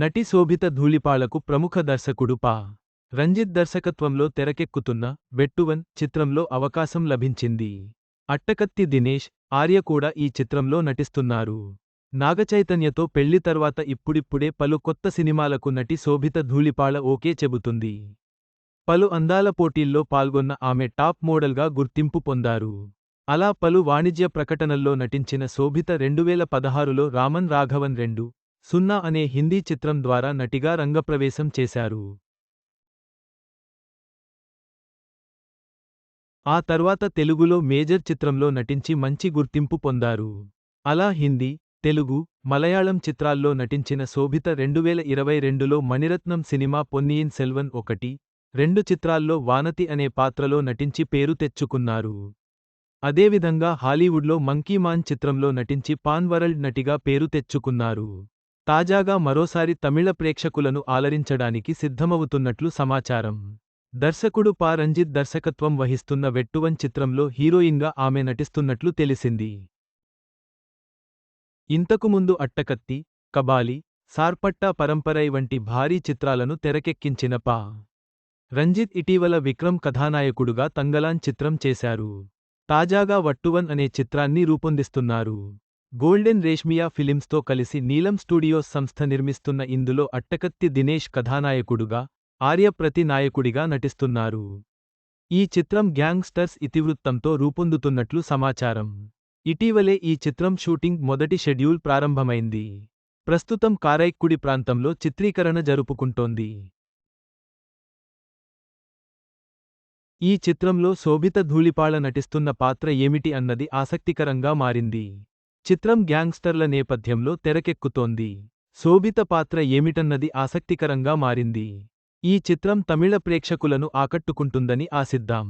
నటి శోభిత ధూళిపాళకు ప్రముఖ దర్శకుడు పా. రంజిత్ దర్శకత్వంలో తెరకెక్కుతున్న వెట్టువన్ చిత్రంలో అవకాశం లభించింది. అట్టకత్తి దినేష్ ఆర్య కూడా ఈ చిత్రంలో నటిస్తున్నారు. నాగచైతన్యతో పెళ్ళి తర్వాత ఇప్పుడిప్పుడే పలు కొత్త సినిమాలకు నటి శోభిత ధూళిపాళ ఓకే చెబుతుంది. పలు అందాల పోటీల్లో పాల్గొన్న ఆమె టాప్ మోడల్గా గుర్తింపు పొందారు. అలా పలు వాణిజ్య ప్రకటనల్లో నటించిన శోభిత రెండువేల పదహారులో రామన్ రాఘవన్ రెండు సున్నా అనే హిందీ చిత్రం ద్వారా నటిగా రంగప్రవేశం చేశారు. ఆ తర్వాత తెలుగులో మేజర్ చిత్రంలో నటించి మంచి గుర్తింపు పొందారు. అలా హిందీ తెలుగు మలయాళం చిత్రాల్లో నటించిన శోభిత రెండువేల ఇరవై రెండులో మణిరత్నం సినిమా పొన్నియిన్ సెల్వన్ ఒకటి రెండు చిత్రాల్లో వానతి అనే పాత్రలో నటించి పేరు తెచ్చుకున్నారు. అదేవిధంగా హాలీవుడ్లో మంకీమాన్ చిత్రంలో నటించి పాన్ వరల్డ్ నటిగా పేరు తెచ్చుకున్నారు. తాజాగా మరోసారి తమిళ ప్రేక్షకులను ఆలరించడానికి సిద్ధమవుతున్నట్లు సమాచారం. దర్శకుడు పా. రంజిత్ దర్శకత్వం వహిస్తున్న వెట్టువన్ చిత్రంలో హీరోయిన్గా ఆమె నటిస్తున్నట్లు తెలిసింది. ఇంతకుముందు అట్టకత్తి కబాలి సార్పట్టా పరంపరై వంటి భారీ చిత్రాలను తెరకెక్కించిన పా. రంజిత్ ఇటీవల విక్రమ్ కథానాయకుడుగా తంగలాన్ చిత్రం చేశారు. తాజాగా వట్టువన్ అనే చిత్రాన్ని రూపొందిస్తున్నారు. గోల్డెన్ రేష్మియా ఫిలిమ్స్తో కలిసి నీలం స్టూడియోస్ సంస్థ నిర్మిస్తున్న ఇందులో అట్టకత్తి దినేష్ కథానాయకుడుగా ఆర్యప్రతి నాయకుడిగా నటిస్తున్నారు. ఈ చిత్రం గ్యాంగ్స్టర్స్ ఇతివృత్తంతో రూపొందుతున్నట్లు సమాచారం. ఇటీవలే ఈ చిత్రం షూటింగ్ మొదటి షెడ్యూల్ ప్రారంభమైంది. ప్రస్తుతం కారైక్కుడి ప్రాంతంలో చిత్రీకరణ జరుపుకుంటోంది. ఈ చిత్రంలో శోభిత ధూళిపాళ నటిస్తున్న పాత్ర ఏమిటి అన్నది ఆసక్తికరంగా మారింది. చిత్రం గ్యాంగ్స్టర్ల నేపథ్యంలో తెరకెక్కుతోంది. శోభిత పాత్ర ఏమిటన్నది ఆసక్తికరంగా మారింది. ఈ చిత్రం తమిళ ప్రేక్షకులను ఆకట్టుకుంటుందని ఆశిద్దాం.